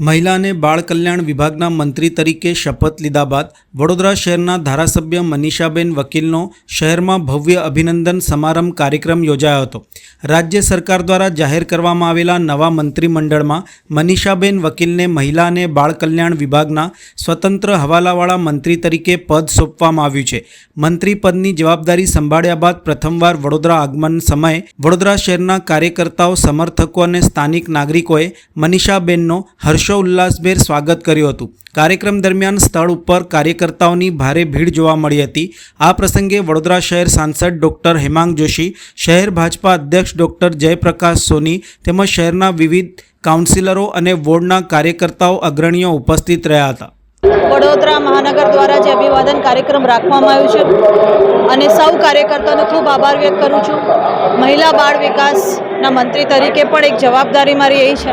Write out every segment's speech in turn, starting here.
મહિલા અને બાળ કલ્યાણ વિભાગના મંત્રી તરીકે શપથ લીધા બાદ વડોદરા શહેરના ધારાસભ્ય મનીષાબેન વકીલનો શહેરમાં ભવ્ય અભિનંદન સમારંભ કાર્યક્રમ યોજાયો હતો. રાજ્ય સરકાર દ્વારા જાહેર કરવામાં આવેલા નવા મંત્રીમંડળમાં મનીષાબેન વકીલને મહિલા અને બાળ કલ્યાણ વિભાગના સ્વતંત્ર હવાલાવાળા મંત્રી તરીકે પદ સોંપવામાં આવ્યું છે. મંત્રી પદની જવાબદારી સંભાળ્યા બાદ પ્રથમવાર વડોદરા આગમન સમયે વડોદરા શહેરના કાર્યકર્તાઓ, સમર્થકો અને સ્થાનિક નાગરિકોએ મનીષાબેનનો હર્ષોલ્લાસભેર સ્વાગત કર્યું હતું. કાર્યક્રમ દરમિયાન સ્થળ ઉપર કાર્યકર્તાઓની ભારે ભીડ જોવા મળી હતી. આ પ્રસંગે વડોદરા શહેર સાંસદ ડૉક્ટર હેમાંગ જોશી, શહેર ભાજપા અધ્યક્ષ ડોક્ટર જયપ્રકાશ સોની તેમજ શહેરના વિવિધ કાઉન્સિલરો અને વોર્ડના કાર્યકર્તાઓ અગ્રણીઓ ઉપસ્થિત રહ્યા હતા. વડોદરા મહાનગર દ્વારા જે અભિવાદન કાર્યક્રમ રાખવામાં આવ્યું છે અને સૌ કાર્યકર્તાઓનો ખૂબ આભાર વ્યક્ત કરું છું. મહિલા બાળ વિકાસના મંત્રી તરીકે પણ એક જવાબદારી મારી એ છે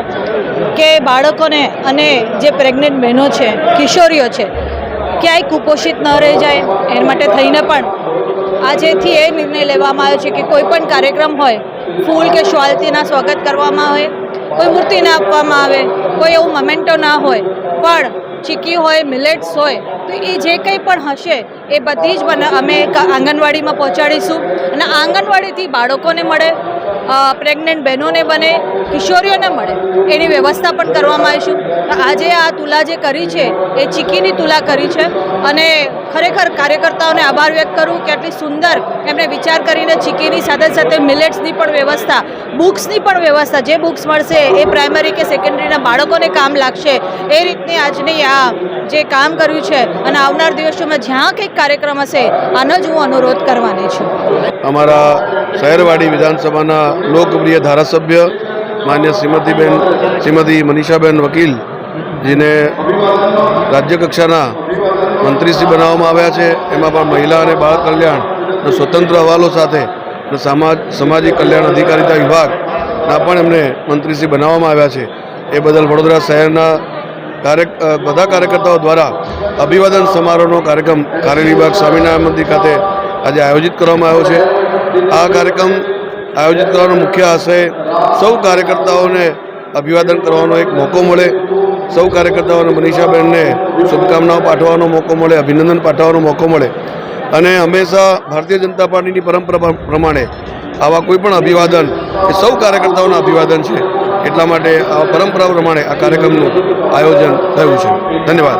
કે બાળકોને અને જે પ્રેગ્નેન્ટ બહેનો છે, કિશોરીઓ છે, ક્યાંય કુપોષિત ન રહી જાય. એના માટે થઈને પણ આજેથી એ નિર્ણય લેવામાં આવ્યો છે કે કોઈ પણ કાર્યક્રમ હોય, ફૂલ કે શ્વાલતીના સ્વાગત કરવામાં આવે. કોઈ મૂર્તિ ના આપવામાં આવે, કોઈ એવું મોમેન્ટો ના હોય, પણ ચીકી હોય મિલેટ્સ હોય, તો એ જે કંઈ પણ હશે, એ બધી જ અમે આંગણવાડીમાં પહોંચાડીશું. અને આંગણવાડીથી બાળકોને મળે પ્રેગ્નન્ટ બહેનોને બને, કિશોરીઓને મળે. એની વ્યવસ્થા પણ કરવામાં આવીશું આજે આ તુલા જે કરી છે, એ ચીકીની તુલા કરી છે અને ખરેખર કાર્યકર્તાઓને આભાર વ્યક્ત કરું કે આટલી સુંદર એમણે વિચાર કરીને ચીકીની સાથે સાથે મિલેટ્સની પણ વ્યવસ્થા, બુક્સની પણ વ્યવસ્થા, જે બુક્સ મળશે એ પ્રાઇમરી કે સેકન્ડરીના બાળકોને કામ લાગશે, એ રીતની આજની આ જે કામ કર્યું છે અને આવનાર દિવસોમાં જ્યાં કંઈક કાર્યક્રમ હશે, આનો જ હું અનુરોધ કરવાની છું. અમારા શહેરવાડી વિધાનસભાના લોકપ્રિય ધારાસભ્ય, માન્ય શ્રીમતીબેન, શ્રીમતી મનીષાબેન વકીલ જેને રાજ્ય કક્ષાના મંત્રીશ્રી બનાવવામાં આવ્યા છે. એમાં પણ મહિલા અને બાળ કલ્યાણ સ્વતંત્ર હવાલો સાથે સમાજ, સામાજિક કલ્યાણ અધિકારીતા વિભાગના પણ એમને મંત્રીશ્રી બનાવવામાં આવ્યા છે. એ બદલ વડોદરા શહેરના કાર્ય બધા કાર્યકર્તાઓ દ્વારા અભિવાદન સમારોહનો કાર્યક્રમ કાર્ય વિભાગ સ્વામિનારાયણ મંદિર ખાતે આજે આયોજિત કરવામાં આવ્યો છે. આ કાર્યક્રમ આયોજિત કરવાનો મુખ્ય આશય સૌ કાર્યકર્તાઓને અભિવાદન કરવાનો એક મોકો મળે. સૌ કાર્યકર્તાઓને મનીષાબેનને શુભકામનાઓ પાઠવવાનો મોકો મળે, અભિનંદન પાઠવવાનો મોકો મળે. અને હંમેશા ભારતીય જનતા પાર્ટીની પરંપરા પ્રમાણે આવા કોઈ પણ અભિવાદન એ સૌ કાર્યકર્તાઓના અભિવાદન છે. એટલા માટે આ પરંપરા પ્રમાણે આ કાર્યક્રમનું આયોજન થયું છે. ધન્યવાદ.